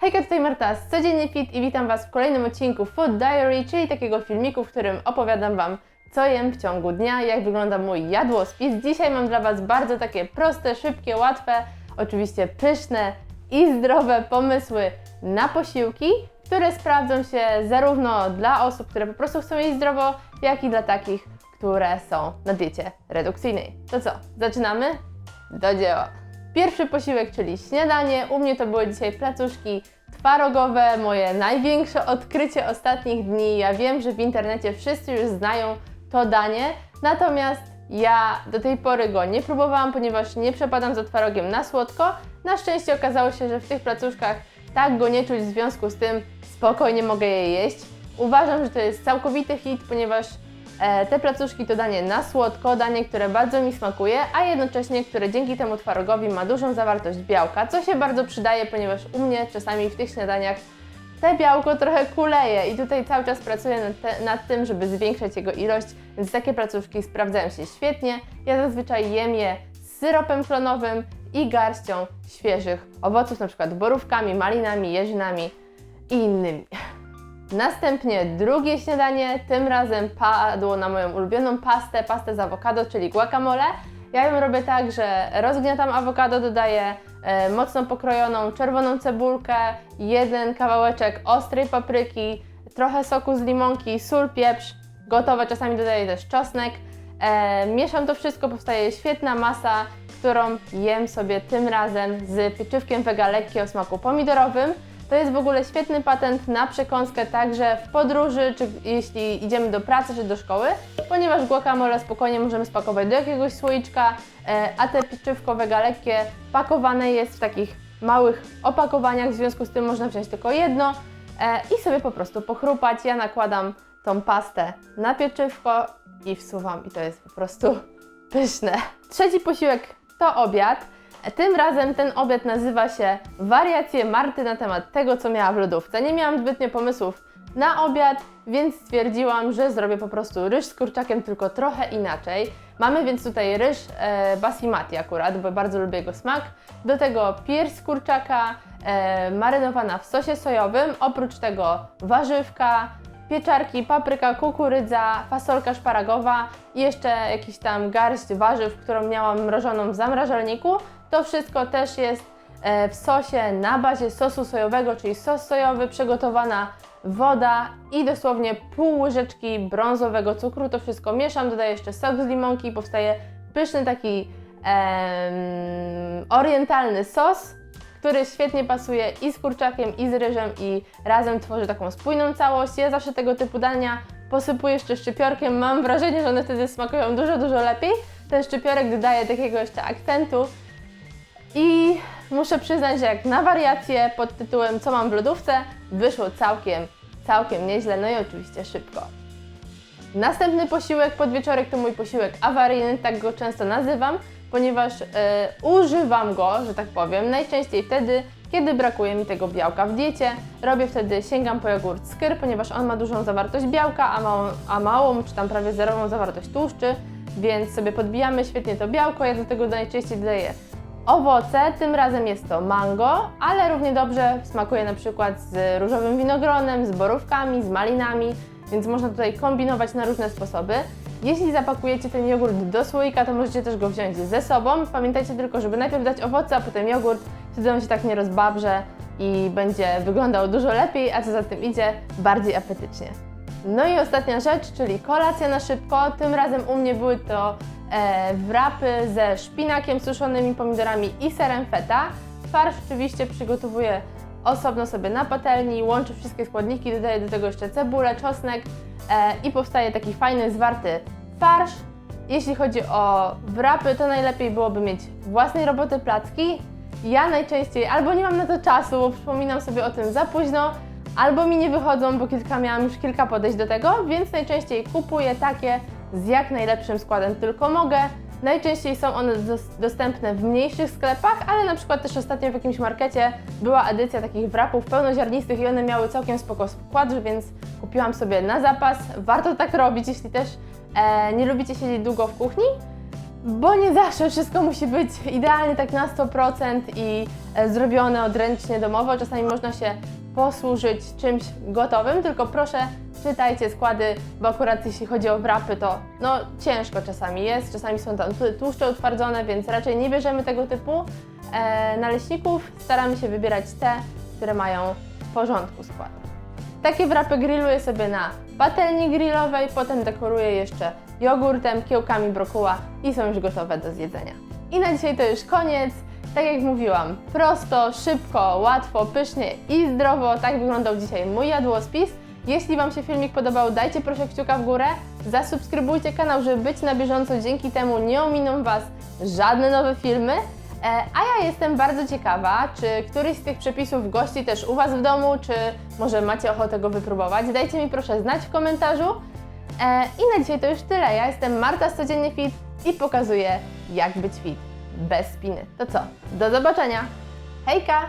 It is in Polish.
Hejka, tutaj Marta z Codziennie Fit i witam Was w kolejnym odcinku Food Diary, czyli takiego filmiku, w którym opowiadam Wam, co jem w ciągu dnia, jak wygląda mój jadłospis. Dzisiaj mam dla Was bardzo takie proste, szybkie, łatwe, oczywiście pyszne i zdrowe pomysły na posiłki, które sprawdzą się zarówno dla osób, które po prostu chcą jeść zdrowo, jak i dla takich, które są na diecie redukcyjnej. To co, zaczynamy? Do dzieła! Pierwszy posiłek, czyli śniadanie. U mnie to były dzisiaj placuszki twarogowe, moje największe odkrycie ostatnich dni. Ja wiem, że w internecie wszyscy już znają to danie, natomiast ja do tej pory go nie próbowałam, ponieważ nie przepadam za twarogiem na słodko. Na szczęście okazało się, że w tych placuszkach tak go nie czuć, w związku z tym spokojnie mogę je jeść. Uważam, że to jest całkowity hit, ponieważ Te placuszki to danie na słodko, danie, które bardzo mi smakuje, a jednocześnie, które dzięki temu twarogowi ma dużą zawartość białka, co się bardzo przydaje, ponieważ u mnie czasami w tych śniadaniach te białko trochę kuleje i tutaj cały czas pracuję nad, te, nad tym, żeby zwiększać jego ilość, więc takie placuszki sprawdzają się świetnie. Ja zazwyczaj jem je z syropem klonowym i garścią świeżych owoców, przykład borówkami, malinami, jeżynami i innymi. Następnie drugie śniadanie, tym razem padło na moją ulubioną pastę, pastę z awokado, czyli guacamole. Ja ją robię tak, że rozgniatam awokado, dodaję e, mocno pokrojoną czerwoną cebulkę, jeden kawałeczek ostrej papryki, trochę soku z limonki, sól, pieprz, gotowe, czasami dodaję też czosnek. E, mieszam to wszystko, powstaje świetna masa, którą jem sobie tym razem z pieczywkiem wega lekkie o smaku pomidorowym. To jest w ogóle świetny patent na przekąskę także w podróży, czy jeśli idziemy do pracy czy do szkoły, ponieważ guacamole spokojnie możemy spakować do jakiegoś słoiczka, e, a te pieczywko wega lekkie pakowane jest w takich małych opakowaniach, w związku z tym można wziąć tylko jedno e, i sobie po prostu pochrupać. Ja nakładam tą pastę na pieczywko i wsuwam i to jest po prostu pyszne. Trzeci posiłek to obiad. Tym razem ten obiad nazywa się Wariacje Marty na temat tego, co miała w lodówce. Nie miałam zbytnio pomysłów na obiad, więc stwierdziłam, że zrobię po prostu ryż z kurczakiem, tylko trochę inaczej. Mamy więc tutaj ryż e, basmati akurat, bo bardzo lubię jego smak. Do tego pierś kurczaka e, marynowana w sosie sojowym. Oprócz tego warzywka, pieczarki, papryka, kukurydza, fasolka szparagowa i jeszcze jakiś tam garść warzyw, którą miałam mrożoną w zamrażalniku. To wszystko też jest e, w sosie na bazie sosu sojowego, czyli sos sojowy, przygotowana woda i dosłownie pół łyżeczki brązowego cukru. To wszystko mieszam, dodaję jeszcze sok z limonki, powstaje pyszny taki em, orientalny sos, który świetnie pasuje i z kurczakiem, i z ryżem i razem tworzy taką spójną całość. Ja zawsze tego typu dania posypuję jeszcze szczypiorkiem. Mam wrażenie, że one wtedy smakują dużo, dużo lepiej. Ten szczypiorek dodaje takiego jeszcze akcentu. I muszę przyznać, że jak na wariację pod tytułem Co mam w lodówce, wyszło całkiem, całkiem nieźle, no i oczywiście szybko. Następny posiłek podwieczorek to mój posiłek awaryjny, tak go często nazywam, ponieważ e, używam go, że tak powiem, najczęściej wtedy, kiedy brakuje mi tego białka w diecie. Robię wtedy, sięgam po jogurt skyr, ponieważ on ma dużą zawartość białka, a małą, a małą czy tam prawie zerową zawartość tłuszczy, więc sobie podbijamy świetnie to białko. Ja do tego najczęściej dodaję owoce, tym razem jest to mango, ale równie dobrze smakuje na przykład z różowym winogronem, z borówkami, z malinami, więc można tutaj kombinować na różne sposoby. Jeśli zapakujecie ten jogurt do słoika, to możecie też go wziąć ze sobą. Pamiętajcie tylko, żeby najpierw dać owoce, a potem jogurt, wtedy on się tak nie rozbabrze i będzie wyglądał dużo lepiej, a co za tym idzie, bardziej apetycznie. No i ostatnia rzecz, czyli kolacja na szybko. Tym razem u mnie były to e, wrapy ze szpinakiem, suszonymi pomidorami i serem feta. Farsz oczywiście przygotowuję osobno sobie na patelni, łączę wszystkie składniki, dodaję do tego jeszcze cebulę, czosnek e, i powstaje taki fajny, zwarty farsz. Jeśli chodzi o wrapy, to najlepiej byłoby mieć własnej roboty placki. Ja najczęściej albo nie mam na to czasu, bo przypominam sobie o tym za późno, albo mi nie wychodzą, bo kilka miałam już kilka podejść do tego, więc najczęściej kupuję takie z jak najlepszym składem tylko mogę. Najczęściej są one dos- dostępne w mniejszych sklepach, ale na przykład też ostatnio w jakimś markecie była edycja takich wrapów pełnoziarnistych i one miały całkiem spoko skład, więc kupiłam sobie na zapas. Warto tak robić, jeśli też e, nie lubicie siedzieć długo w kuchni. bo nie zawsze wszystko musi być idealnie tak na 100% i e, zrobione odręcznie domowo. Czasami można się posłużyć czymś gotowym, tylko proszę czytajcie składy, bo akurat jeśli chodzi o wrapy, to no ciężko czasami jest, czasami są tam tł- tłuszcze utwardzone, więc raczej nie bierzemy tego typu e, naleśników. Staramy się wybierać te, które mają w porządku skład. Takie wrapy grilluję sobie na patelni grillowej, potem dekoruję jeszcze jogurtem, kiełkami brokuła i są już gotowe do zjedzenia. I na dzisiaj to już koniec. Tak jak mówiłam, prosto, szybko, łatwo, pysznie i zdrowo. Tak wyglądał dzisiaj mój jadłospis. Jeśli Wam się filmik podobał, dajcie proszę kciuka w górę, zasubskrybujcie kanał, żeby być na bieżąco. Dzięki temu nie ominą Was żadne nowe filmy. E, A ja jestem bardzo ciekawa, czy któryś z tych przepisów gości też u Was w domu, czy może macie ochotę go wypróbować. Dajcie mi proszę znać w komentarzu. E, I na dzisiaj to już tyle. Ja jestem Marta z Codziennie Fit i pokazuję, jak być fit bez spiny. To co? Do zobaczenia! Hejka!